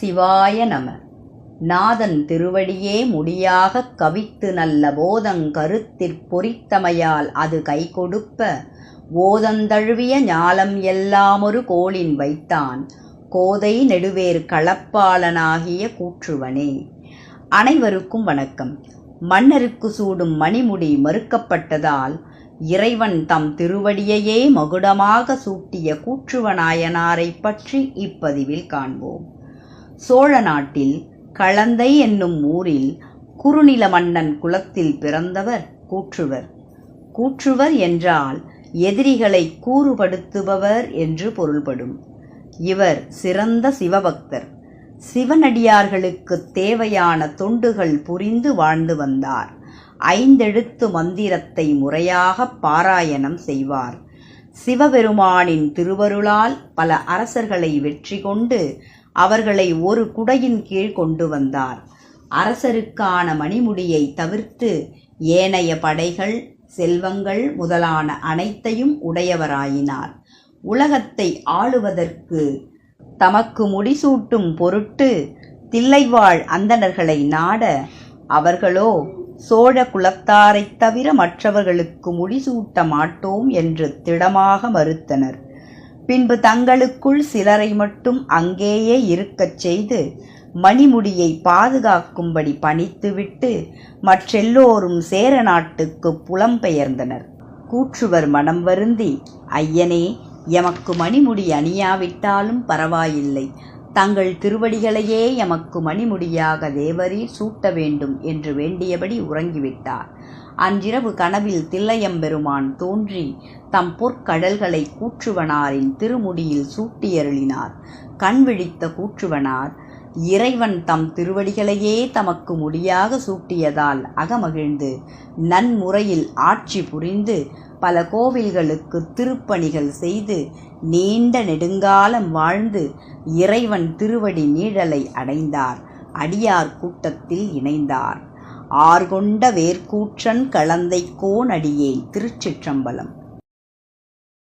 சிவாய நம. நாதன் திருவடியே முடியாகக் கவித்து நல்ல போதங் கருத்திற் பொறித்தமையால் அது கைகொடுப்ப ஓதந்தழுவிய ஞாலம் எல்லாமொரு கோளின் வைத்தான். கோதை நெடுவேர் களப்பாளனாகிய கூற்றுவனே. அனைவருக்கும் வணக்கம். மன்னருக்கு சூடும் மணிமுடி மறுக்கப்பட்டதால் இறைவன் தம் திருவடியையே மகுடமாக சூட்டிய கூற்றுவனாயனாரைப் பற்றி இப்பதிவில் காண்போம். சோழ நாட்டில் களந்தை என்னும் ஊரில் குறுநில மன்னன் குலத்தில் பிறந்தவர் கூற்றுவர். கூற்றுவர் என்றால் எதிரிகளை கூறுபடுத்துபவர் என்று பொருள்படும். இவர் சிறந்த சிவபக்தர். சிவனடியார்களுக்குத் தேவையான தொண்டுகள் புரிந்து வாழ்ந்து வந்தார். ஐந்தெழுத்து மந்திரத்தை முறையாகப் பாராயணம் செய்வார். சிவபெருமானின் திருவருளால் பல அரசர்களை வெற்றி கொண்டு அவர்களை ஒரு குடையின் கீழ் கொண்டு வந்தார். அரசருக்கான மணிமுடியை தவிர்த்து ஏனைய படைகள் செல்வங்கள் முதலான அனைத்தையும் உடையவராயினார். உலகத்தை ஆளுவதற்கு தமக்கு முடிசூட்டும் பொருட்டு தில்லைவாழ் அந்தணர்களை நாட அவர்களோ சோழ குலத்தாரைத் தவிர மற்றவர்களுக்கு முடிசூட்ட மாட்டோம் என்று திடமாக மறுத்தனர். பின்பு தங்களுக்குள் சிலரை மட்டும் அங்கேயே இருக்கச் செய்து மணிமுடியை பாதுகாக்கும்படி பணித்துவிட்டு மற்றெல்லோரும் சேர நாட்டுக்கு புலம்பெயர்ந்தனர். கூற்றுவர் மனம் வருந்தி ஐயனே எமக்கு மணிமுடி அணியாவிட்டாலும் பரவாயில்லை. தங்கள் திருவடிகளையே எமக்கு மணிமுடியாக தேவரீர் சூட்ட வேண்டும் என்று வேண்டியபடி உறங்கிவிட்டார். அன்றிரவு கனவில் தில்லையம்பெருமான் தோன்றி தம் பொற்கடல்களை கூற்றுவனாரின் திருமுடியில் சூட்டியருளினார். கண் விழித்த கூற்றுவனார் இறைவன் தம் திருவடிகளையே தமக்கு முடியாக சூட்டியதால் அகமகிழ்ந்து நன்முறையில் ஆட்சி புரிந்து பல கோவில்களுக்கு திருப்பணிகள் செய்து நீண்ட நெடுங்காலம் வாழ்ந்து இறைவன் திருவடி நீழலை அடைந்தார். அடியார் கூட்டத்தில் இணைந்தார். ஆர்கொண்ட வேர்க்கூற்றன் கலந்தை கோன் அடியேன் திருச்சிற்றம்பலம்.